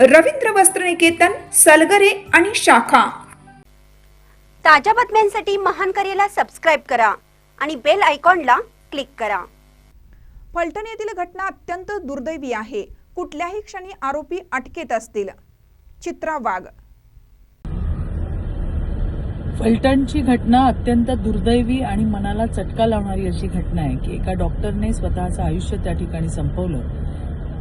रवींद्र वस्त्रनिकेतन सलगरे आणि शाखा. ताज्या बातम्यांसाठी महान करेला सबस्क्राईब करा आणि बेल आयकॉनला क्लिक करा. फलटण येथील घटना अत्यंत दुर्दैवी आहे. कुठल्याही क्षणी आरोपी अटकेत असतील. चित्रा वाघ. फलटणची घटना अत्यंत दुर्दैवी आणि मनाला चटका लावणारी अशी घटना आहे की एका डॉक्टरने स्वतःचं आयुष्य त्या ठिकाणी संपवलं.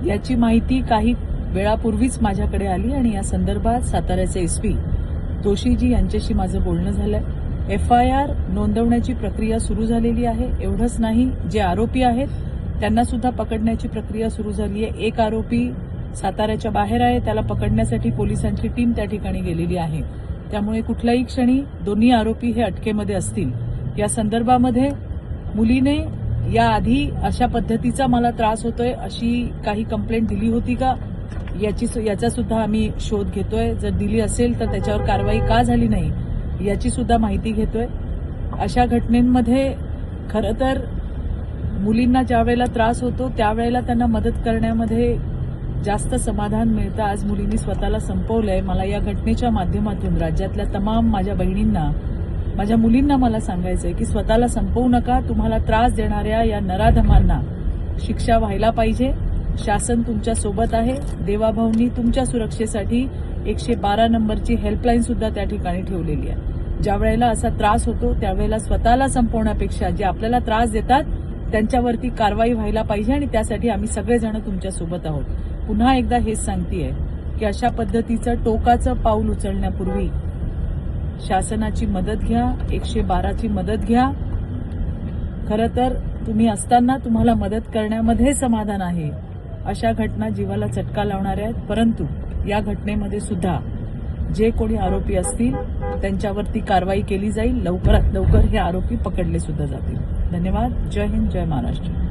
याची माहिती काही वेळापूर्वीच माझ्याकडे आली आणि या संदर्भात साताऱ्याचे एस पी जोशीजी यांच्याशी माझं बोलणं झालंय. एफ आय आर नोंदवण्याची प्रक्रिया सुरू झालेली आहे. एवढंच नाही जे आरोपी आहेत त्यांना सुद्धा पकडण्याची प्रक्रिया सुरू झाली आहे. एक आरोपी साताऱ्याच्या बाहेर आहे त्याला पकडण्यासाठी पोलिसांची टीम त्या ठिकाणी गेलेली आहे. त्यामुळे कुठल्याही क्षणी दोन्ही आरोपी हे अटकेमध्ये असतील. या संदर्भामध्ये मुलीने याआधी अशा पद्धतीचा मला त्रास होतोय अशी काही कंप्लेंट दिली होती का? याची याचा सुद्धा आम्ही शोध घेतोय. जर दिली असेल तर त्याच्यावर कारवाई का झाली नाही याची सुद्धा माहिती घेतोय. अशा घटनेमध्ये खरं तर मुलींना ज्या वेळेला त्रास होतो त्यावेळेला त्यांना मदत करण्यामध्ये जास्त समाधान मिळतं. आज मुलींनी स्वतःला संपवलंय. मला या घटनेच्या माध्यमातून राज्यातल्या तमाम माझ्या बहिणींना माझ्या मुलींना मला सांगायचंय की स्वतःला संपवू नका. तुम्हाला त्रास देणाऱ्या या नराधमांना शिक्षा व्हायला पाहिजे. शासन तुमच्यासोबत आहे. देवाभाऊंनी तुमच्या सुरक्षेसाठी एकशे बारा नंबरची हेल्पलाईन सुद्धा त्या ठिकाणी ठेवलेली आहे. ज्या वेळेला असा त्रास होतो त्यावेळेला स्वतःला संपवण्यापेक्षा जे आपल्याला त्रास देतात त्यांच्यावरती कारवाई व्हायला पाहिजे आणि त्यासाठी आम्ही सगळेजण तुमच्यासोबत आहोत. पुन्हा एकदा हेच सांगतेय की अशा पद्धतीचं टोकाचं पाऊल उचलण्यापूर्वी शासनाची मदत घ्या एकशे बाराची मदत घ्या. खरं तर तुम्ही असताना तुम्हाला मदत करण्यामध्ये समाधान आहे. अशा घटना जीवाला चटका लावणाऱ्या आहेत. परंतु या घटनेमध्ये सुद्धा जे कोणी आरोपी असतील त्यांच्यावरती कारवाई केली जाईल. लवकरात लवकर हे आरोपी पकडले सुद्धा जातील. धन्यवाद. जय हिंद. जय महाराष्ट्र.